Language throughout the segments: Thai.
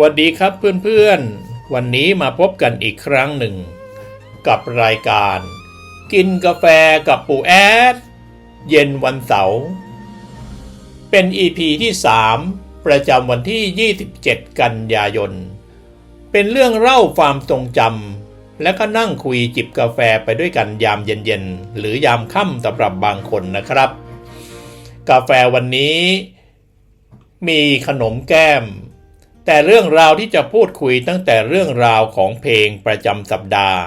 วัสดีครับเพื่อนๆ วันนี้มาพบกันอีกครั้งหนึ่ง กับรายการ กินกาแฟกับปู่แอด เย็นวันเสาร์เป็น EP ที่ 3 ประจำวันที่ 27 กันยายน เป็นเรื่องเล่าความทรงจำและก็นั่งคุยจิบกาแฟไปด้วยกันยามเย็นๆ หรือยามค่ำสำหรับบางคนนะครับ กาแฟวันนี้ มีขนมแก้ม แต่เรื่องราวที่จะพูดคุยตั้งแต่เรื่องราวของเพลงประจำสัปดาห์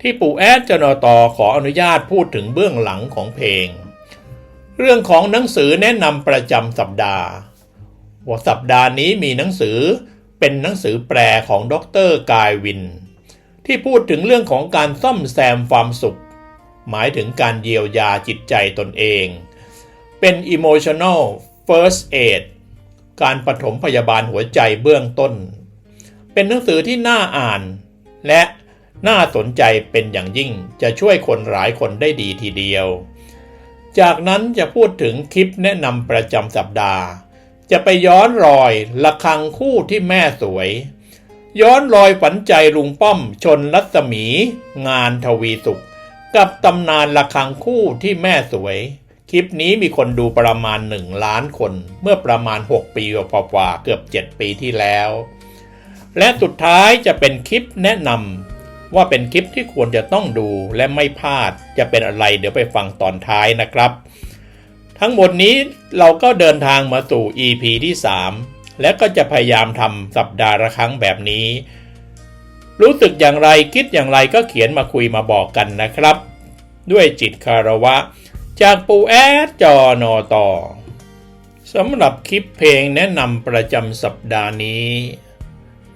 ที่ปู่แอดจนตอขออนุญาตพูดถึงเบื้องหลังของเพลง เรื่องของหนังสือแนะนำประจำสัปดาห์ว่าสัปดาห์นี้มีหนังสือเป็นหนังสือแปลของดรกายวิน ที่พูดถึงเรื่องของการซ่อมแซมความสุข หมายถึงการเยียวยาจิตใจตนเอง เป็น emotional first aid การปฐมพยาบาลหัวใจเบื้องต้น เป็นหนังสือที่น่าอ่าน และน่าสนใจเป็นอย่างยิ่งจะช่วยคนหลายคนได้ดีทีเดียว จากนั้นจะพูดถึงคลิปแนะนำประจำสัปดาห์ จะไปย้อนรอยละคังคู่ที่แม่สวย ย้อนรอยฝันใจลุงป้อมชนรัศมี งานทวีสุข กับตำนานละคังคู่ที่แม่สวย ลิปนี้มีคนดูประมาณ 1 ล้านคน เมื่อประมาณ 6 ปีกว่าๆเกือบ 7 ปีที่แล้ว และสุดท้ายจะเป็นคลิปแนะนำว่าเป็นคลิปที่ควรจะต้องดูและไม่พลาดจะเป็นอะไรเดี๋ยวไปฟังตอนท้ายนะครับ ทั้งหมดนี้เราก็เดินทางมาสู่ EP ที่ 3 และก็จะพยายามทำสัปดาห์ละครั้งแบบนี้ รู้สึกอย่างไรคิดอย่างไรก็เขียนมาคุยมาบอกกันนะครับ ด้วยจิตคารวะ จากปูแอดจอนอตอสำหรับคลิปเพลงแนะนำประจำสัปดาห์นี้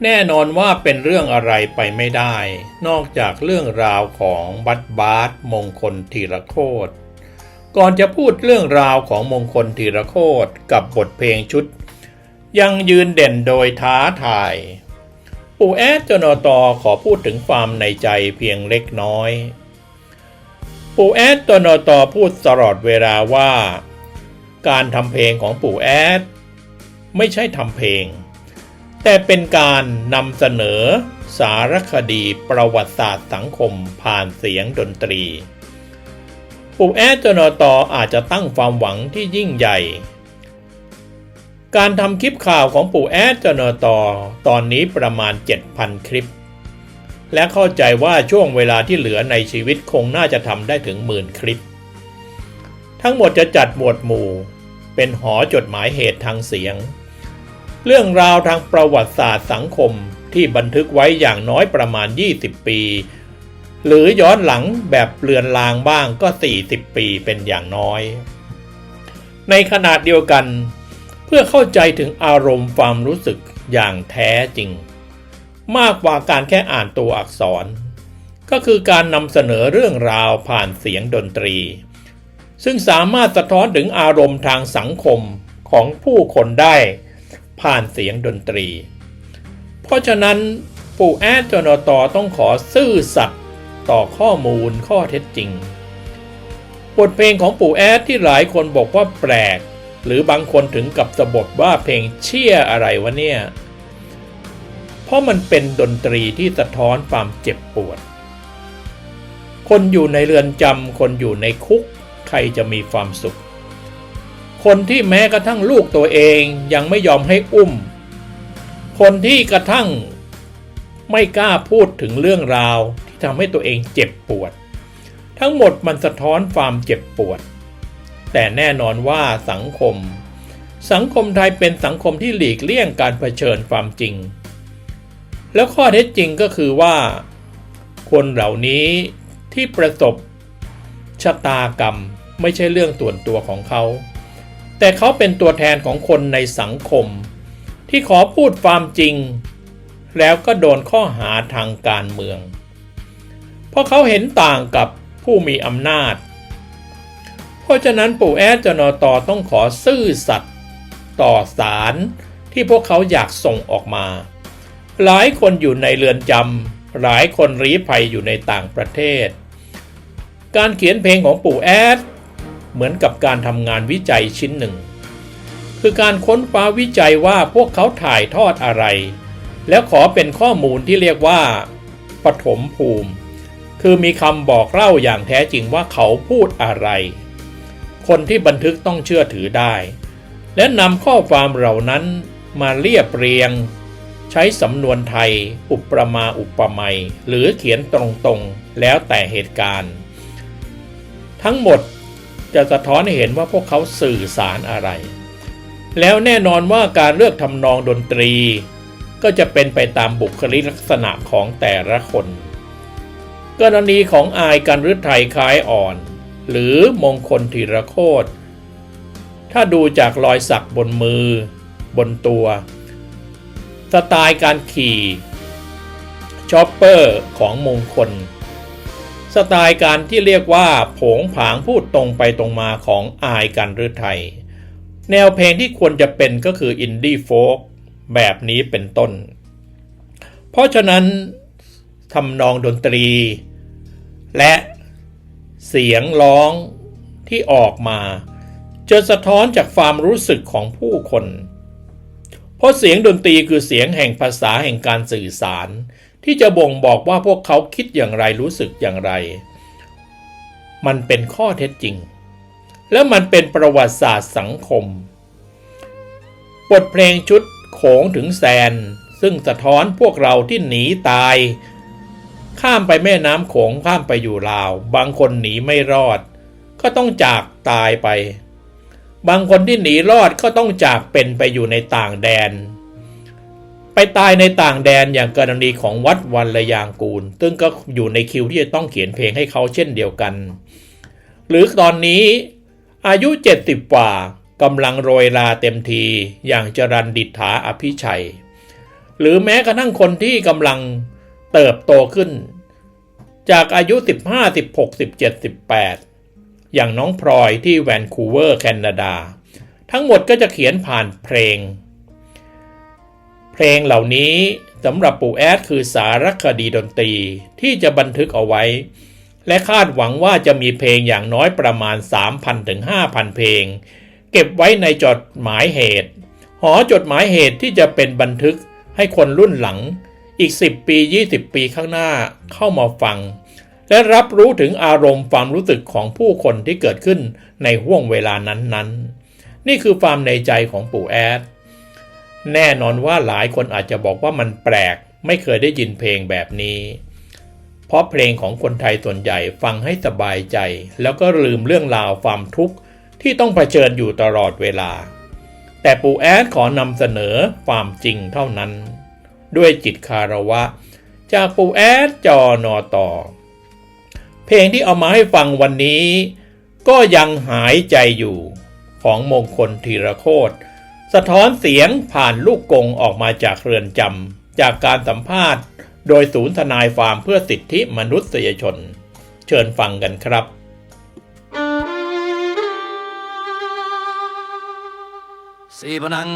แน่นอนว่าเป็นเรื่องอะไรไปไม่ได้ นอกจากเรื่องราวของบัตบาสมงคลธีรโคตก่อนจะพูดเรื่องราวของมงคลธีรโคตกับบทเพลงชุด ยังยืนเด่นโดยท้าทาย ปู่แอดจนอตอขอพูดถึงความในใจเพียงเล็กน้อย ปู่แอดจนอตอพูดตลอดเวลาว่า การทำเพลงของปู่แอด ไม่ใช่ทำเพลง แต่เป็นการนำเสนอสารคดีประวัติศาสตร์สังคมผ่านเสียงดนตรี ปู่แอดจนอตออาจจะตั้งความหวังที่ยิ่งใหญ่ การทำคลิปข่าวของปู่แอดจนอตอตอนนี้ประมาณ 7,000 คลิป และเข้าใจว่าช่วงเวลาที่เหลือในชีวิตคงน่าจะทำได้ถึงหมื่นคลิป ทั้งหมดจะจัดหมวดหมู่ เป็นหอจดหมายเหตุทางเสียง เรื่องราวทางประวัติศาสตร์สังคมที่บันทึกไว้อย่างน้อยประมาณ 20 ปี หรือย้อนหลังแบบเลือนลางบ้างก็ 40 ปีเป็นอย่างน้อย ในขณะเดียวกัน เพื่อเข้าใจถึงอารมณ์ความรู้สึกอย่างแท้จริง มากกว่าการแค่อ่านตัวอักษร ก็คือการนำเสนอเรื่องราวผ่านเสียงดนตรี ซึ่งสามารถสะท้อนถึงอารมณ์ทางสังคมของผู้คนได้ ผ่านเสียงดนตรี เพราะฉะนั้นปู่แอดจนตอต้องขอซื่อสัตย์ต่อข้อมูลข้อเท็จจริง บทเพลงของปู่แอดที่หลายคนบอกว่าแปลก หรือบางคนถึงกับสะบดว่าเพลงเชี่ยอะไรวะเนี่ย เพราะมันเป็นดนตรีที่สะท้อนความเจ็บปวด คนอยู่ในเรือนจำคนอยู่ในคุก ใครจะมีความสุข คนที่แม้กระทั่งลูกตัวเองยังไม่ยอมให้อุ้ม คนที่กระทั่งไม่กล้าพูดถึงเรื่องราวที่ทำให้ตัวเองเจ็บปวด ทั้งหมดมันสะท้อนความเจ็บปวด แต่แน่นอนว่าสังคม สังคมไทยเป็นสังคมที่หลีกเลี่ยงการเผชิญความจริง แล้วข้อเท็จจริงก็คือว่า คนเหล่านี้ที่ประสบชะตากรรมไม่ใช่เรื่องส่วนตัวของเขา แต่เขาเป็นตัวแทนของคนในสังคม ที่ขอพูดความจริง แล้วก็โดนข้อหาทางการเมือง เพราะเขาเห็นต่างกับผู้มีอำนาจ เพราะฉะนั้นปู่แอดจนอตอต้องขอซื่อสัตย์ต่อสารที่พวกเขาอยากส่งออกมา หลายคนอยู่ในเรือนจำหลายคนรีภัยอยู่ในต่างประเทศ การเขียนเพลงของปู่แอด เหมือนกับการทำงานวิจัยชิ้นหนึ่ง คือการค้นคว้าวิจัยว่าพวกเขาถ่ายทอดอะไร แล้วขอเป็นข้อมูลที่เรียกว่าปฐมภูมิ คือมีคำบอกเล่าอย่างแท้จริงว่าเขาพูดอะไร คนที่บันทึกต้องเชื่อถือได้ และนำข้อความเหล่านั้นมาเรียบเรียง ใช้สำนวนไทย อุปมาอุปไมยหรือเขียนตรงๆ แล้วแต่เหตุการณ์ ทั้งหมดจะสะท้อนให้เห็นว่าพวกเขาสื่อสารอะไร แล้วแน่นอนว่าการเลือกทำนองดนตรี ก็จะเป็นไปตามบุคลิกลักษณะของแต่ละคน กรณีของอายการฤทัยคล้ายอ่อน หรือมงคลธีรโคตถ้าดูจากรอยสักบนมือ บนตัว สไตล์การขี่ชอปเปอร์ของมงคล สไตล์การที่เรียกว่าผงผางพูดตรงไปตรงมาของอายกันฤทัยแนวเพลงที่ควรจะเป็นก็คืออินดี้โฟกแบบนี้เป็นต้น เพราะฉะนั้นทำนองดนตรี และเสียงร้องที่ออกมาจะสะท้อนจากความรู้สึกของผู้คน เพราะเสียงดนตรีคือเสียงแห่งภาษาแห่งการสื่อสาร ที่จะบ่งบอกว่าพวกเขาคิดอย่างไรรู้สึกอย่างไร มันเป็นข้อเท็จจริง และมันเป็นประวัติศาสตร์สังคม บทเพลงชุดโขงถึงแสนซึ่งสะท้อนพวกเราที่หนีตาย ข้ามไปแม่น้ำโขงข้ามไปอยู่ลาว บางคนหนีไม่รอด ก็ต้องจากตายไป บางคนที่หนีรอดก็ต้องจากเป็นไปอยู่ในต่างแดน ไปตายในต่างแดนอย่างกรณีของวัดวันระยางกูล ซึ่งก็อยู่ในคิวที่จะต้องเขียนเพลงให้เขาเช่นเดียวกัน หรือตอนนี้อายุ 70กว่ากำลังโรยลาเต็มทีอย่างจรันดิษฐาอภิชัย หรือแม้กระทั่งคนที่กำลังเติบโตขึ้น จากอายุ 15 16 17 18 อย่างน้องพลอยที่แวนคูเวอร์แคนาดา ทั้งหมดก็จะเขียนผ่านเพลง เพลงเหล่านี้สำหรับปู่แอดคือสารคดีดนตรีที่จะบันทึกเอาไว้ และคาดหวังว่าจะมีเพลงอย่างน้อยประมาณ 3,000ถึง5,000 เพลง เก็บไว้ในจดหมายเหตุ หอจดหมายเหตุที่จะเป็นบันทึกให้คนรุ่นหลัง อีก 10 ปี 20 ปีข้างหน้าเข้ามาฟัง และรับรู้ถึงอารมณ์ความรู้สึกของผู้คนที่เกิดขึ้นในห่วงเวลานั้น ๆ นี่คือความในใจของปู่แอด แน่นอนว่าหลายคนอาจจะบอกว่ามันแปลก ไม่เคยได้ยินเพลงแบบนี้ เพราะเพลงของคนไทยส่วนใหญ่ฟังให้สบายใจ แล้วก็ลืมเรื่องราวความทุกข์ที่ต้องเผชิญอยู่ตลอดเวลา แต่ปู่แอดขอนำเสนอความจริงเท่านั้น ด้วยจิตคารวะ จากปู่แอดจอนอต่อ เพลงที่เอามาให้ฟังวันนี้ ก็ยังหายใจอยู่ของมงคลธีรโคตสะท้อนเสียงผ่านลูกกงออกมาจากเรือนจำจากการสัมภาษณ์ โดยศูนย์ทนายฟาร์มเพื่อสิทธิมนุษยชน เชิญฟังกันครับสีพนัง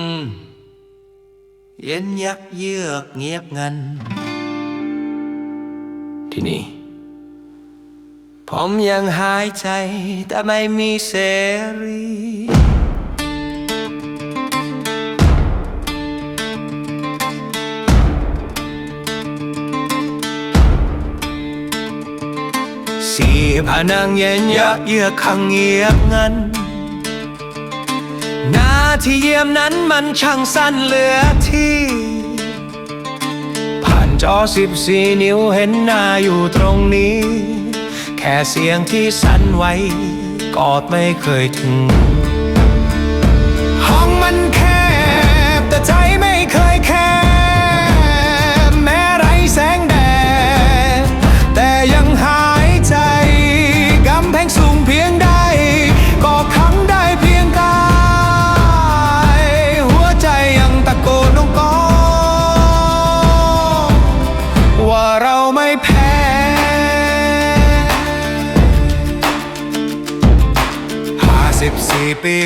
เย็นยักเยือกเงียบงัน ที่นี่ ผมยังหายใจแต่ไม่มีเสรี สีพนังเย็นยักเยือกขังเงียบงันหน้าที่เยี่ยมนั้นมันช่างสั้นเหลือที่ผ่านจอสิบสี่นิ้วเห็นหน้าอยู่ตรงนี้ แค่เสียงที่สั่นไหวกอดไม่เคยถึง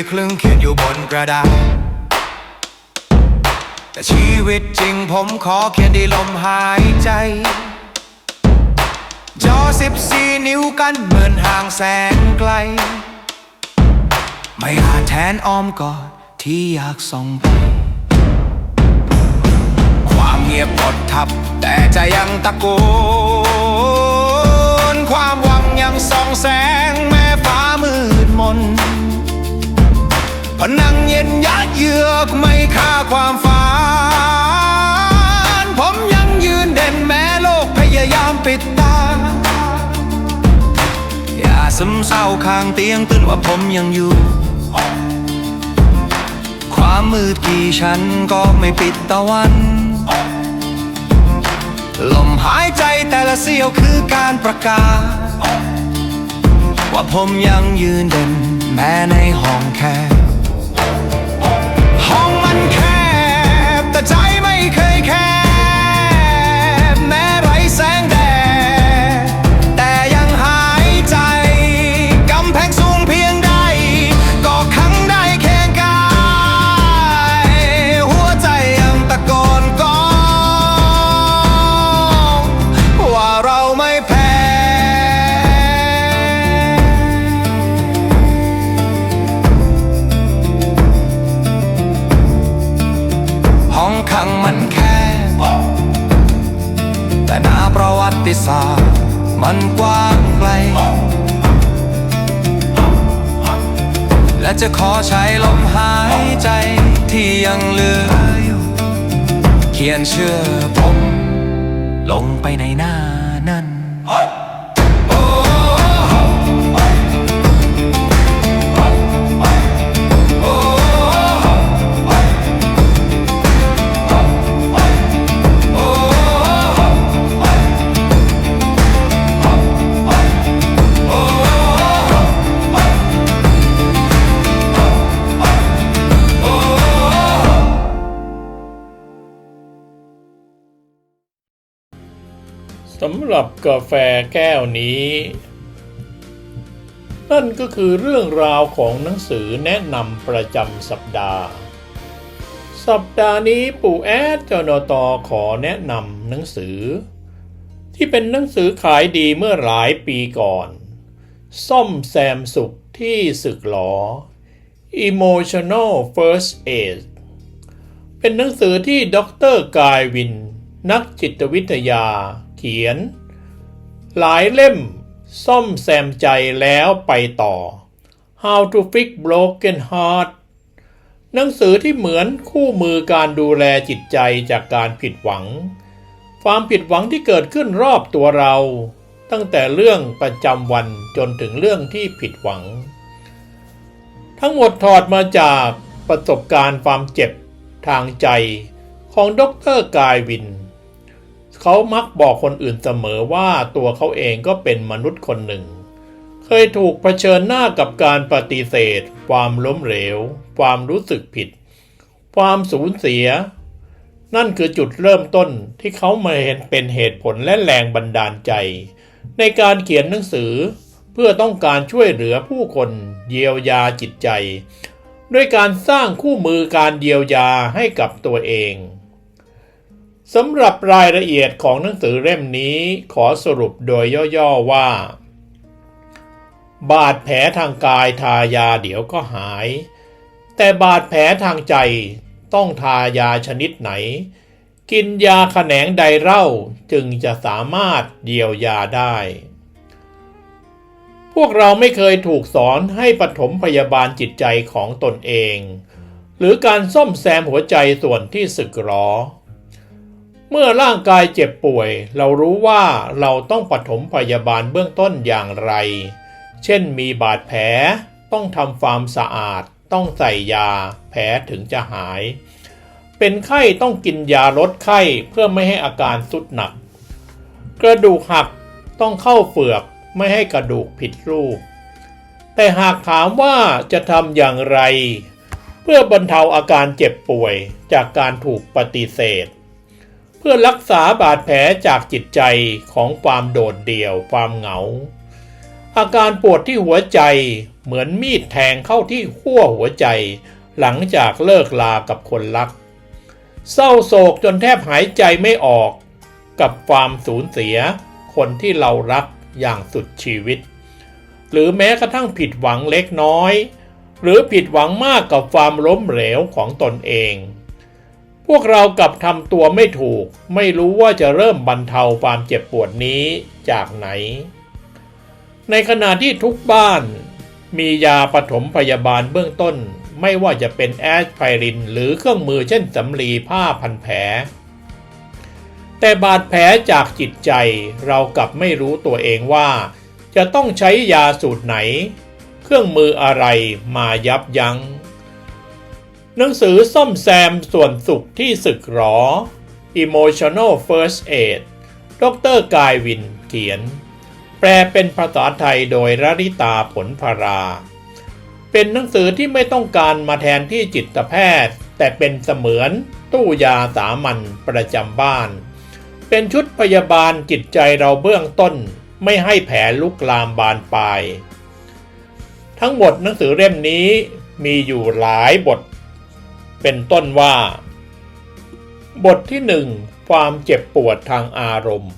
ครึ่งเขียนอยู่บนกระดาษ แต่ชีวิตจริงผมขอเขียนที่ลมหายใจ จอสิบสี่นิ้วกันเหมือนห่างแสนไกล ไม่อาจแทนอ้อมกอดที่อยากส่องไป ความเงียบหมดทับ แต่ใจยังตะโกน ย็นยัดเยือกไม่ค่าความฝันผมยังยืนเด่นแม้โลกพยายามปิดตา อย่าซึมเศร้าข้างเตียงตื่นว่าผมยังอยู่ ความมืดกี่ชั้นก็ไม่ปิดตะวัน ลมหายใจแต่ละเสี้ยวคือการประกาศ ว่าผมยังยืนเด่นแม้ในห้องแคบ ใจำหรับกาแฟแก้วนี้ นั่นก็คือเรื่องราวของหนังสือแนะนำประจำสัปดาห์ สัปดาห์นี้ปู่แอดจนตอขอแนะนำหนังสือ ที่เป็นหนังสือขายดีเมื่อหลายปีก่อน ซ่อมแซมสุขที่สึกหลอ Emotional First Aid เป็นหนังสือที่ดรกายวิน นักจิตวิทยา เขียน หลายเล่ม ซ่อมแซมใจแล้วไปต่อ How to Fix Broken Heart หนังสือที่เหมือนคู่มือการดูแลจิตใจจากการผิดหวัง ความผิดหวังที่เกิดขึ้นรอบตัวเรา ตั้งแต่เรื่องประจำวันจนถึงเรื่องที่ผิดหวัง ทั้งหมดถอดมาจากประสบการณ์ความเจ็บทางใจของดรกายวิน เขามักบอกคนอื่นเสมอว่าตัวเขาเองก็เป็นมนุษย์คนหนึ่ง เคยถูกเผชิญหน้ากับการปฏิเสธ ความล้มเหลว ความรู้สึกผิด ความสูญเสีย นั่นคือจุดเริ่มต้นที่เขามาเห็นเป็นเหตุผลและแรงบันดาลใจ ในการเขียนหนังสือเพื่อต้องการช่วยเหลือผู้คนเยียวยาจิตใจ ด้วยการสร้างคู่มือการเยียวยาให้กับตัวเอง สำหรับรายละเอียดของหนังสือเล่มนี้ขอสรุปโดยย่อๆว่า บาดแผลทางกายทายาเดี๋ยวก็หาย แต่บาดแผลทางใจต้องทายาชนิดไหน กินยาแขนงใดเล่าจึงจะสามารถเยียวยาได้ พวกเราไม่เคยถูกสอนให้ปฐมพยาบาลจิตใจของตนเอง หรือการซ่อมแซมหัวใจส่วนที่สึกหรอ เมื่อร่างกายเจ็บป่วย เรารู้ว่าเราต้องปฐมพยาบาลเบื้องต้นอย่างไร เช่นมีบาดแผล ต้องทำความสะอาด ต้องใส่ยา แผลถึงจะหาย เป็นไข้ต้องกินยาลดไข้เพื่อไม่ให้อาการสุดหนัก กระดูกหักต้องเข้าเฟือกไม่ให้กระดูกผิดรูป แต่หากถามว่าจะทำอย่างไร เพื่อบรรเทาอาการเจ็บป่วยจากการถูกปฏิเสธ เพื่อรักษาบาดแผลจากจิตใจของความโดดเดี่ยวความเหงา อาการปวดที่หัวใจเหมือนมีดแทงเข้าที่ขั้วหัวใจ หลังจากเลิกลากับคนรัก เศร้าโศกจนแทบหายใจไม่ออก กับความสูญเสีย คนที่เรารักอย่างสุดชีวิต หรือแม้กระทั่งผิดหวังเล็กน้อย หรือผิดหวังมากกับความล้มเหลวของตนเอง พวกเรากลับทำตัวไม่ถูก ไม่รู้ว่าจะเริ่มบรรเทาความเจ็บปวดนี้จากไหน ในขณะที่ทุกบ้าน มียาปฐมพยาบาลเบื้องต้น ไม่ว่าจะเป็นแอสไพริน หรือเครื่องมือเช่นสำลีผ้าพันแผล แต่บาดแผลจากจิตใจเรากลับไม่รู้ตัวเองว่า จะต้องใช้ยาสูตรไหน เครื่องมืออะไรมายับยัง้ง หนังสือซ่อมแซมส่วนสุขที่สึกหรอ Emotional First Aid ดรกายวินเขียน แปลเป็นภาษาไทยโดยรริตาผลพารา เป็นหนังสือที่ไม่ต้องการมาแทนที่จิตแพทย์ แต่เป็นเสมือนตู้ยาสามัญประจำบ้าน เป็นชุดพยาบาลจิตใจเราเบื้องต้น ไม่ให้แผลลุกลามบานปลาย ทั้งหมดหนังสือเล่มนี้มีอยู่หลายบท เป็นต้นว่า บทที่หนึ่งความเจ็บปวดทางอารมณ์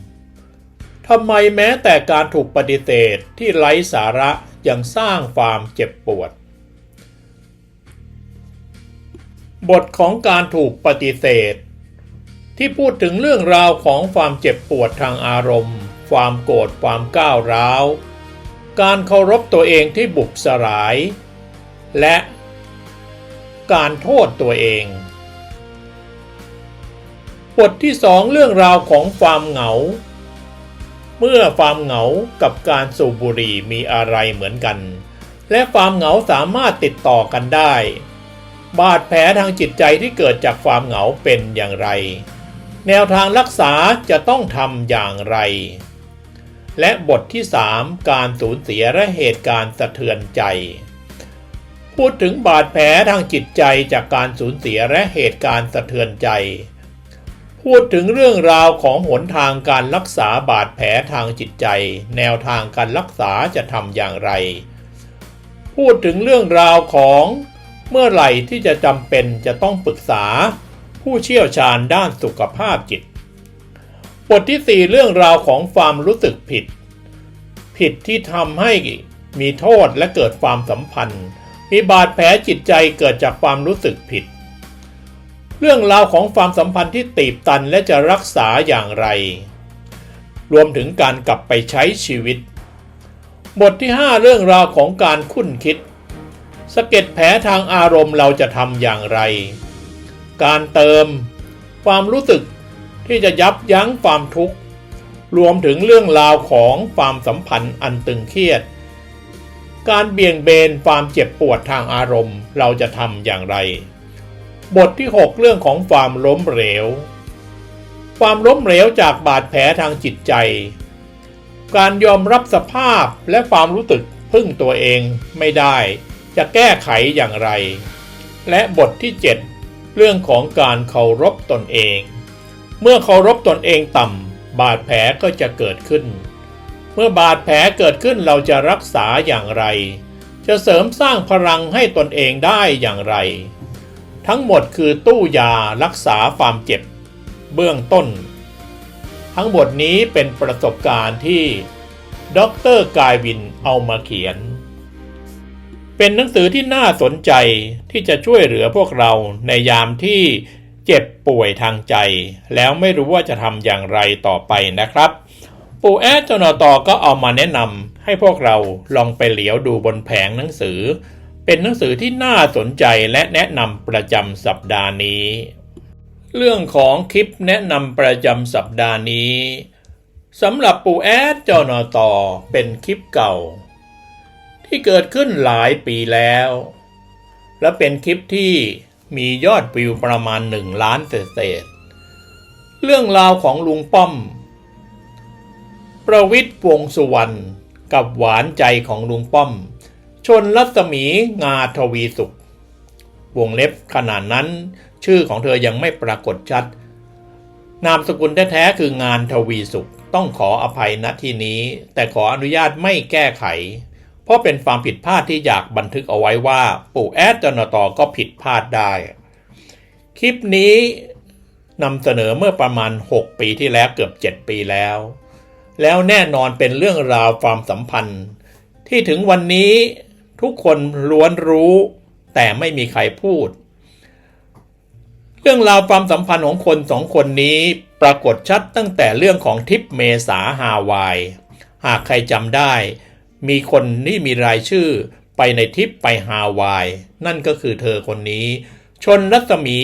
ทำไมแม้แต่การถูกปฏิเสธที่ไร้สาระยังสร้างความเจ็บปวด บทของการถูกปฏิเสธ ที่พูดถึงเรื่องราวของความเจ็บปวดทางอารมณ์ ความโกรธความก้าวร้าว การเคารพตัวเองที่บุบสลาย และ การโทษตัวเอง บทที่สองเรื่องราวของความเหงา เมื่อความเหงากับการสูบบุหรี่มีอะไรเหมือนกัน และความเหงาสามารถติดต่อกันได้ บาดแผลทางจิตใจที่เกิดจากความเหงาเป็นอย่างไร แนวทางรักษาจะต้องทำอย่างไร และบทที่ 3 การสูญเสียและเหตุการณ์สะเทือนใจ พูดถึงบาดแผลทางจิตใจจากการสูญเสียและเหตุการณ์สะเทือนใจ พูดถึงเรื่องราวของหนทางการรักษาบาดแผลทางจิตใจ แนวทางการรักษาจะทำอย่างไร พูดถึงเรื่องราวของเมื่อไหร่ที่จะจำเป็นจะต้องปรึกษา ผู้เชี่ยวชาญด้านสุขภาพจิต บทที่ 4 เรื่องราวของความรู้สึกผิด ผิดที่ทำให้มีโทษและเกิดความสัมพันธ์ มีบาดแผลจิตใจเกิดจากความรู้สึกผิด เรื่องราวของความสัมพันธ์ที่ตีบตันและจะรักษาอย่างไร รวมถึงการกลับไปใช้ชีวิต บทที่ 5 เรื่องราวของการคุ้นคิดสะเก็ดแผลทางอารมณ์เราจะทำอย่างไร การเติม ความรู้สึกที่จะยับยั้งความทุกข์ รวมถึงเรื่องราวของความสัมพันธ์อันตึงเครียด การเบี่ยงเบนความเจ็บปวดทางอารมณ์เราจะทำอย่างไร บทที่ 6 เรื่องของความล้มเหลว ความล้มเหลวจากบาดแผลทางจิตใจ การยอมรับสภาพและความรู้สึกพึ่งตัวเองไม่ได้ จะแก้ไขอย่างไร และบทที่ 7 เรื่องของการเคารพตนเอง เมื่อเคารพตนเองต่ำบาดแผลก็จะเกิดขึ้น มื่อบาดแผลเกิดขึ้นเราจะรักษาอย่างไร จะเสริมสร้างพลังให้ตนเองได้อย่างไร ทั้งหมดคือตู้ยารักษาความเจ็บ เบื้องต้น ทั้งหมดนี้เป็นประสบการณ์ที่ด็อกเตอร์กายวินเอามาเขียน เป็นหนังสือที่น่าสนใจที่จะช่วยเหลือพวกเราในยามที่เจ็บป่วยทางใจ แล้วไม่รู้ว่าจะทำอย่างไรต่อไปนะครับ ปู่แอดจนตอก็เอามาแนะนำให้พวกเราลองไปเหลียวดูบนแผงหนังสือ เป็นหนังสือที่น่าสนใจและแนะนำประจำสัปดาห์นี้ เรื่องของคลิปแนะนำประจำสัปดาห์นี้สำหรับปู่แอดจนตอเป็นคลิปเก่า ที่เกิดขึ้นหลายปีแล้ว และเป็นคลิปที่มียอดวิวประมาณหนึ่งล้านเศษเรื่องราวของลุงป้อม ประวิทย์วงสุวรรณกับหวานใจของลุงป้อม ชนรัศมีงาทวีสุข วงเล็บขนาดนั้น ชื่อของเธอยังไม่ปรากฏชัด นามสกุลแท้ๆคืองานทวีสุข ต้องขออภัยณที่นี้ แต่ขออนุญาตไม่แก้ไข เพราะเป็นความผิดพลาดที่อยากบันทึกเอาไว้ว่า ปู่แอดจนตอก็ผิดพลาดได้ คลิปนี้นำเสนอเมื่อประมาณ 6 ปีที่แล้วเกือบ 7 ปีแล้ว แล้วแน่นอนเป็นเรื่องราวความสัมพันธ์ ที่ถึงวันนี้ทุกคนล้วนรู้แต่ไม่มีใครพูด เรื่องราวความสัมพันธ์ของคนสองคนนี้ปรากฏชัดตั้งแต่เรื่องของทริปเมษาฮาวาย หากใครจำได้ มีคนนี่มีรายชื่อไปในทริปไปฮาวาย นั่นก็คือเธอคนนี้ ชนรัศมี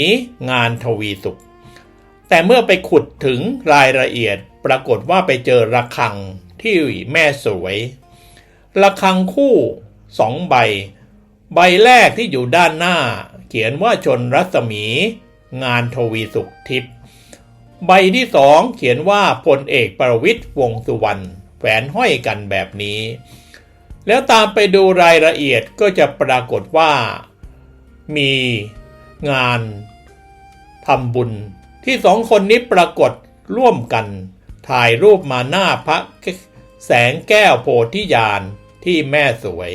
งานทวีสุข แต่เมื่อไปขุดถึงรายละเอียดปรากฏว่าไปเจอระฆังที่แม่สวยระฆังคู่สองใบ ใบแรกที่อยู่ด้านหน้า เขียนว่าชนรัศมี งานทวีสุขทิพย์ใบที่สองเขียนว่าพลเอกประวิตยวงษ์สุวรรณแฝนห้อยกันแบบนี้ แล้วตามไปดูรายละเอียดก็จะปรากฏว่า มีงานทำบุญ ที่สองคนนี้ปรากฏร่วมกัน ถ่ายรูปมาหน้าพระแสงแก้วโพธิญาณที่แม่สวย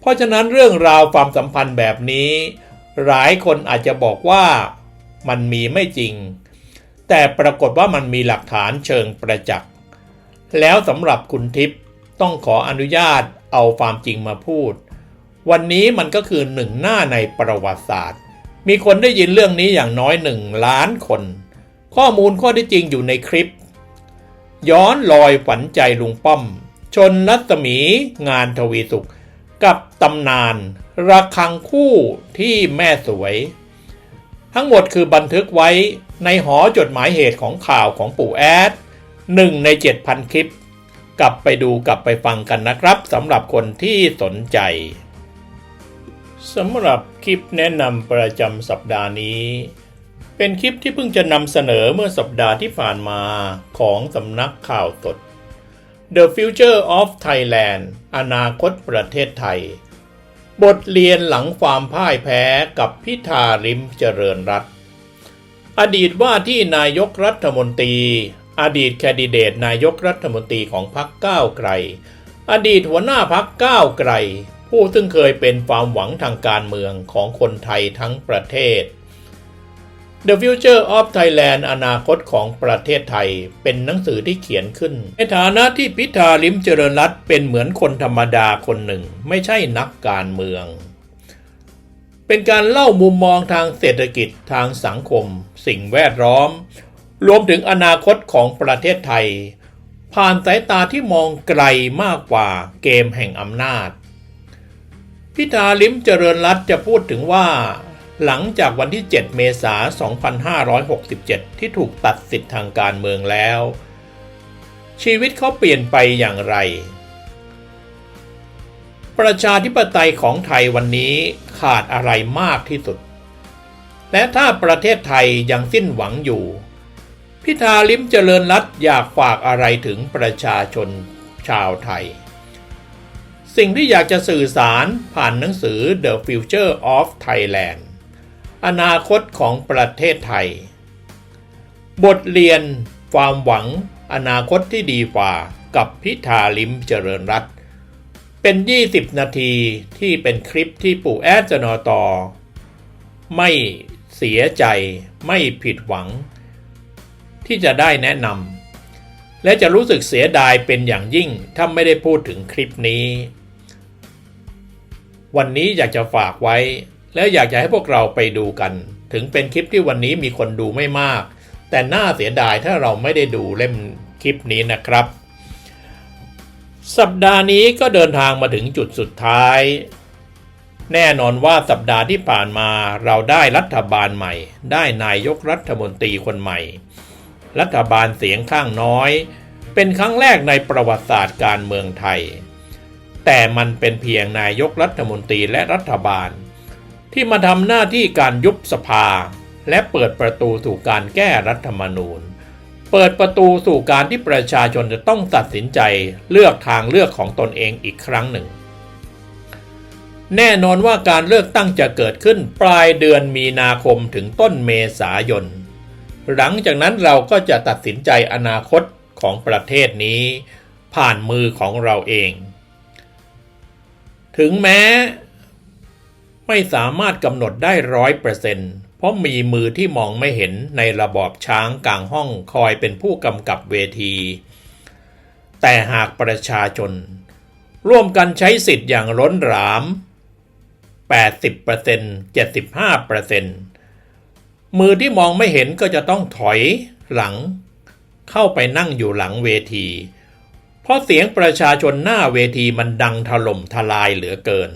เพราะฉะนั้นเรื่องราวความสัมพันธ์แบบนี้ หลายคนอาจจะบอกว่ามันมีไม่จริง แต่ปรากฏว่ามันมีหลักฐานเชิงประจักษ์ แล้วสำหรับคุณทิพย์ต้องขออนุญาตเอาความจริงมาพูด วันนี้มันก็คือหนึ่งหน้าในประวัติศาสตร์ มีคนได้ยินเรื่องนี้อย่างน้อยหนึ่งล้านคน ข้อมูลข้อที่จริงอยู่ในคลิป ย้อนลอยฝันใจลุงป้อม ชนรัศมีงานทวีสุข กับตำนาน ระฆังคู่ที่แม่สวย ทั้งหมดคือบันทึกไว้ในหอจดหมายเหตุของข่าวของปู่แอดหนึ่งใน 7,000 คลิป กลับไปดูกลับไปฟังกันนะครับสำหรับคนที่สนใจ สำหรับคลิปแนะนำประจำสัปดาห์นี้ เป็นคลิปที่เพิ่งจะนำเสนอเมื่อสัปดาห์ที่ผ่านมาของสำนักข่าวสด The Future of Thailand อนาคตประเทศไทย บทเรียนหลังความพ่ายแพ้กับพิธาริมเจริญรัตอดีตว่าที่นายกรัฐมนตรี อดีตแคนดิเดตนายกรัฐมนตรีของพรรคก้าวไกล อดีตหัวหน้าพรรคก้าวไกล ผู้ซึ่งเคยเป็นความหวังทางการเมืองของคนไทยทั้งประเทศ The Future of Thailand อนาคตของประเทศไทย เป็นหนังสือที่เขียนขึ้น ในฐานะที่พิธาลิมเจริญรัตเป็นเหมือนคนธรรมดาคนหนึ่ง ไม่ใช่นักการเมือง เป็นการเล่ามุมมองทางเศรษฐกิจทางสังคม สิ่งแวดล้อม รวมถึงอนาคตของประเทศไทย ผ่านสายตาที่มองไกลมากกว่าเกมแห่งอำนาจ พิธาลิมเจริญรัตจะพูดถึงว่า หลังจากวันที่ 7 เมษายน 2567 ที่ถูกตัดสิทธิ์ทางการเมืองแล้ว ชีวิตเขาเปลี่ยนไปอย่างไร ประชาธิปไตยของไทยวันนี้ขาดอะไรมากที่สุด และถ้าประเทศไทยยังสิ้นหวังอยู่ พิธาลิมเจริญรัตอยากฝากอะไรถึงประชาชนชาวไทย สิ่งที่อยากจะสื่อสารผ่านหนังสือ The Future of Thailand อนาคตของประเทศไทย บทเรียนความหวังอนาคตที่ดีกว่ากับพิธาลิมเจริญรัตน์เป็น 20 นาทีที่เป็นคลิปที่ปู่แอดจนอตอ ไม่เสียใจไม่ผิดหวัง ที่จะได้แนะนำและจะรู้สึกเสียดายเป็นอย่างยิ่งถ้าไม่ได้พูดถึงคลิปนี้ วันนี้อยากจะฝากไว้ แล้วอยากจะให้พวกเราไปดูกัน ถึงเป็นคลิปที่วันนี้มีคนดูไม่มาก แต่น่าเสียดายถ้าเราไม่ได้ดูเล่มคลิปนี้นะครับ สัปดาห์นี้ก็เดินทางมาถึงจุดสุดท้าย แน่นอนว่าสัปดาห์ที่ผ่านมาเราได้รัฐบาลใหม่ ได้นายกรัฐมนตรีคนใหม่ รัฐบาลเสียงข้างน้อย เป็นครั้งแรกในประวัติศาสตร์การเมืองไทย แต่มันเป็นเพียงนายกรัฐมนตรีและรัฐบาล ที่มาทำหน้าที่การยุบสภา และเปิดประตูสู่การแก้รัฐธรรมนูญ เปิดประตูสู่การที่ประชาชนจะต้องตัดสินใจเลือกทางเลือกของตนเองอีกครั้งหนึ่ง แน่นอนว่าการเลือกตั้งจะเกิดขึ้นปลายเดือนมีนาคมถึงต้นเมษายน หลังจากนั้นเราก็จะตัดสินใจอนาคตของประเทศนี้ ผ่านมือของเราเอง ถึงแม้ ไม่สามารถกำหนดได้ร้อยเปอร์เซ็นต์เพราะมีมือที่มองไม่เห็นในระบอบช้างกลางห้องคอยเป็นผู้กำกับเวที แต่หากประชาชน ร่วมกันใช้สิทธิ์อย่างล้นหลาม 80% 75%มือที่มองไม่เห็นก็จะต้องถอยหลัง เข้าไปนั่งอยู่หลังเวที ราะเสียงประชาชนหน้าเวทีมันดังถล่มทลายเหลือเกิน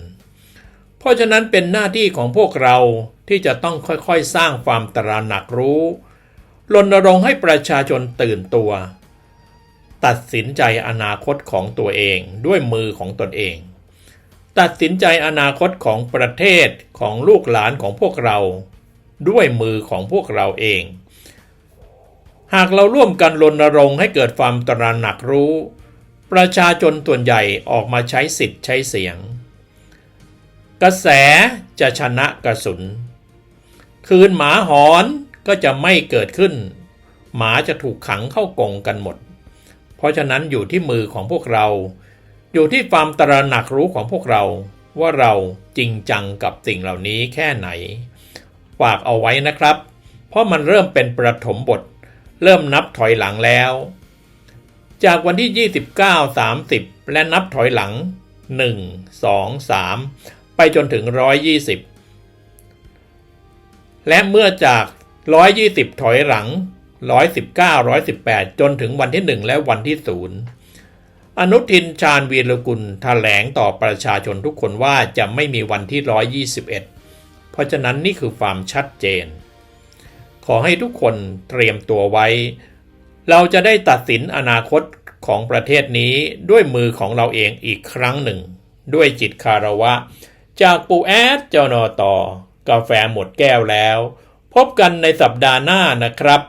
เพราะฉะนั้นเป็นหน้าที่ของพวกเราที่จะต้องค่อยๆ สร้างความตระหนักรู้รณรงค์ให้ประชาชนตื่นตัว ตัดสินใจอนาคตของตัวเองด้วยมือของตนเอง ตัดสินใจอนาคตของประเทศของลูกหลานของพวกเรา ด้วยมือของพวกเราเอง หากเราร่วมกันรณรงค์ให้เกิดความตระหนักรู้ ประชาชนส่วนใหญ่ออกมาใช้สิทธิ์ใช้เสียง กระแสจะชนะกระสุน คืนหมาหอนก็จะไม่เกิดขึ้น หมาจะถูกขังเข้ากรงกันหมด เพราะฉะนั้นอยู่ที่มือของพวกเรา อยู่ที่ความตระหนักรู้ของพวกเราว่าเราจริงจังกับสิ่งเหล่านี้แค่ไหน ฝากเอาไว้นะครับ เพราะมันเริ่มเป็นประถมบท เริ่มนับถอยหลังแล้ว จากวันที่ 29 30 และนับถอยหลัง 1 2 3 ไปจนถึง 120 และเมื่อจาก 120 ถอยหลัง 119 118 จนถึงวันที่ 1 และวันที่ 0 อนุทินชาญวีรกุลแถลงต่อประชาชนทุกคนว่าจะไม่มีวันที่ 121 เพราะฉะนั้นนี่คือความชัดเจน ขอให้ทุกคนเตรียมตัวไว้ เราจะได้ตัดสินอนาคตของประเทศนี้ด้วยมือของเราเองอีกครั้งหนึ่ง ด้วยจิตคารวะ จากปูแอดเจ้านอตอกาแฟหมดแก้วแล้ว พบกันในสัปดาห์หน้านะครับ